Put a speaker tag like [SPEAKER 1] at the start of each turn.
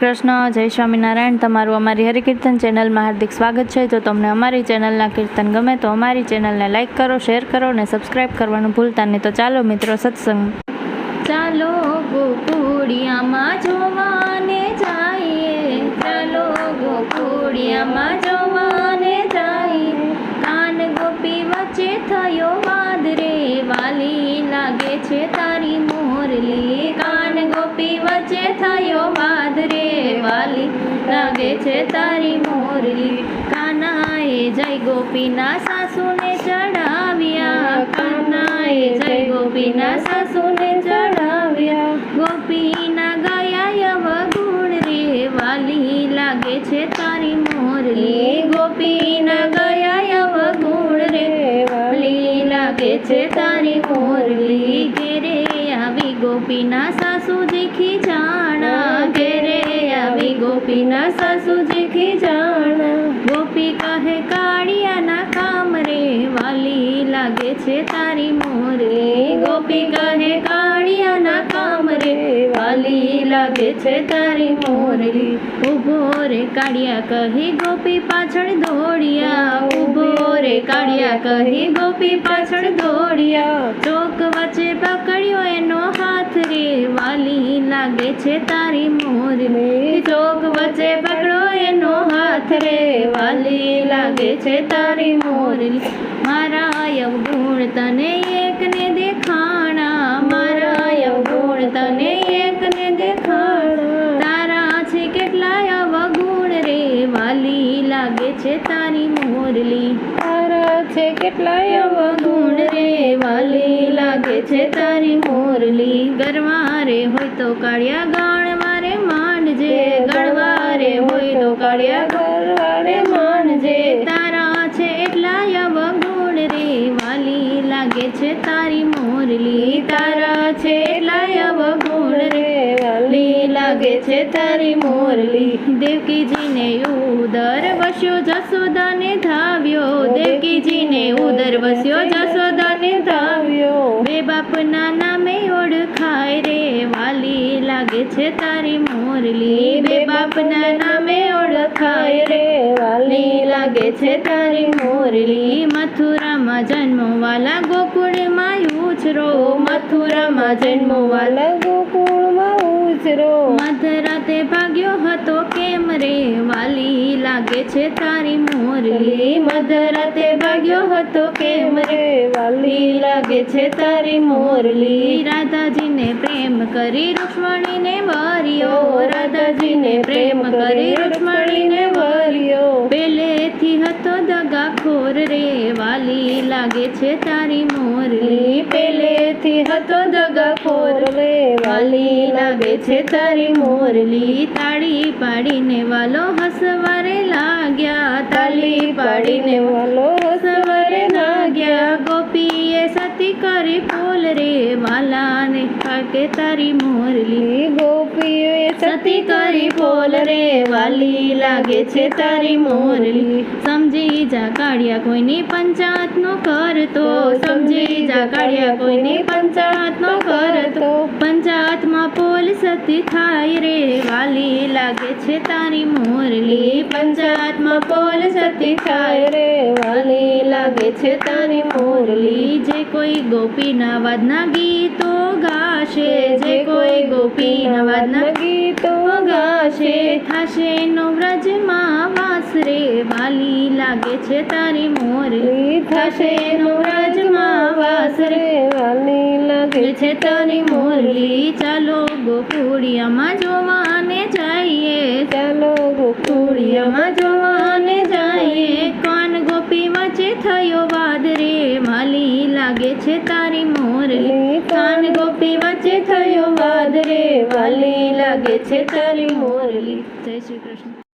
[SPEAKER 1] કૃષ્ણ જય સ્વામિનારાયણ. તમારું અમારી હરિકીર્તન ચેનલમાં હાર્દિક સ્વાગત છે. જો તમને અમારી ચેનલના કીર્તન ગમે તો અમારી ચેનલને લાઇક કરો, શેર કરો અને સબસ્ક્રાઇબ કરવાનું ભૂલતા નહીં. તો ચાલો મિત્રો, સત્સંગ. ચાલો ગોકુડિયામાં જોવાને જઈએ. ચાલો ગોકુડિયામાં જોવાને છે તારી મોરલી કાનાએ જય ગોપીના સાસુને ચડાવ્યા કાનાએ જય ગોપીના સાસુને ચડાવ્યા ગોપીના ગયા યવગુણ રે વાલી લાગે છે તારી મોરલી ગોપીના ગયા યવગુણ રે વાલી લાગે છે તારી મોરલી ઘેરે આવી ગોપીના સાસુજી ખીજાણા ગોપીના સાસુજી જાણ. ગોપી કહે, કાળિયાના કામ રે વાલી લાગે છે તારી મોરે. ગોપી કહે, કાળિયાના કામ રે વાલી લાગે છે તારી મોરલી ઊભો રે કાળિયા, કહી ગોપી, પાછળ દોડ્યા. ઊભો રે કાળિયા, કહી ગોપી, પાછળ દોડ્યા. ચોક વચ્ચે પકડ્યો લાગે છે તારી મોરની ચોક વચ્ચે પકડો એનો હાથ રે. વાલી લાગે છે તારી મોરલી મારા અવગુણ તને એકને દેખાણા. મારા અવગુણ તને છે કેટલાય અવગુણ રે વાલી લાગે છે તારી મોરલી. ગરવારે હોય તો કાળિયા ગાણ મારે માંડજે ગળવારે હોય તો કાળિયા ગરવારે માંડજે તારા છે એટલાય અવગુણ રે વાલી લાગે છે તારી મોરલી. તારા છે એટલાય અવગુણ રે વાલી લાગે છે તારી મોરલી. દેવકીજીને ઉદર વસ્યો, જસોદાને ધાવ્યો. દેવકીજીને ઉદર વસ્યો, જસોદાને ધાવ્યો. બે બાપના નામે ઓળખાય રે, વાલી લાગે છે તારી મોરલી. બે બાપના નામે ઓળખાય રે, વાલી લાગે છે તારી મોરલી. મથુરામાં જન્મવાલા ગોકુળમાં ઉછરો મથુરામાં જન્મવાલા ગોકુળમાં ઉછરો મધરાતે ભાગ્યો હતો કેમ રે? વાલી લાગે છે તારી મોરલી મધરાતે ભાગ્યો હતો કેમ રે? વાલી લાગે છે તારી મોરલી રાધાજીને પ્રેમ કરી રૂક્ષ્મણીને વર્યો રાધાજીને પ્રેમ કરી રૂક્ષ્મણીને હતો દગાખોર રે વાલી લાગે છે તારી મોરલી પેલેથી હતો દગાખોર રે વાલી લાગે છે તારી મોરલી તાળી પાડીને વાલો હસવારે લાગ્યા. તાળી પાડીને વાલો હસવારે વાલાને કાકે તારી મોરલી ગોપીએ સતી કરી ફૂલ રે. વાલી લાગે છે તારી મોરલી સમજી જા કાઢ્યા કોઈની પંચાયત નો કરતો સમજી જા કાઢ્યા કોઈની પંચાયત નો કરતો. પંચાયતમાં પોલ સતી થાય રે વાલી લાગે છે તારી મોરલી. પંચાયતમાં પોલ સતી થાય રે વાલી લાગે છે તારી મોરલી. જે કોઈ ગોપીના વાદના ગીતો ગાશે, જે કોઈ ગોપીના વાદના ગીતો ગાશે. થાશે નો વ્રજમાં વાસ રે વાલી લાગે છે તારી મોરલી. થાશે નો વ્રજમાં વાસ રે વાલી લાગે છે તારી મોરલી. ચાલો ગોકુળિયામાં જોવાને જઈએ. ચાલો ગોકુળિયામાં જોવાને જઈએ. કાન ગોપી વચ્ચે થયો વાદ રે. માલી લાગે છે તારી મોરલી કાન ગોપી વચ્ચે થયો વાદ રે. વાલી લાગે છે તારી મોરલી જય શ્રી કૃષ્ણ કૃષ્ણ.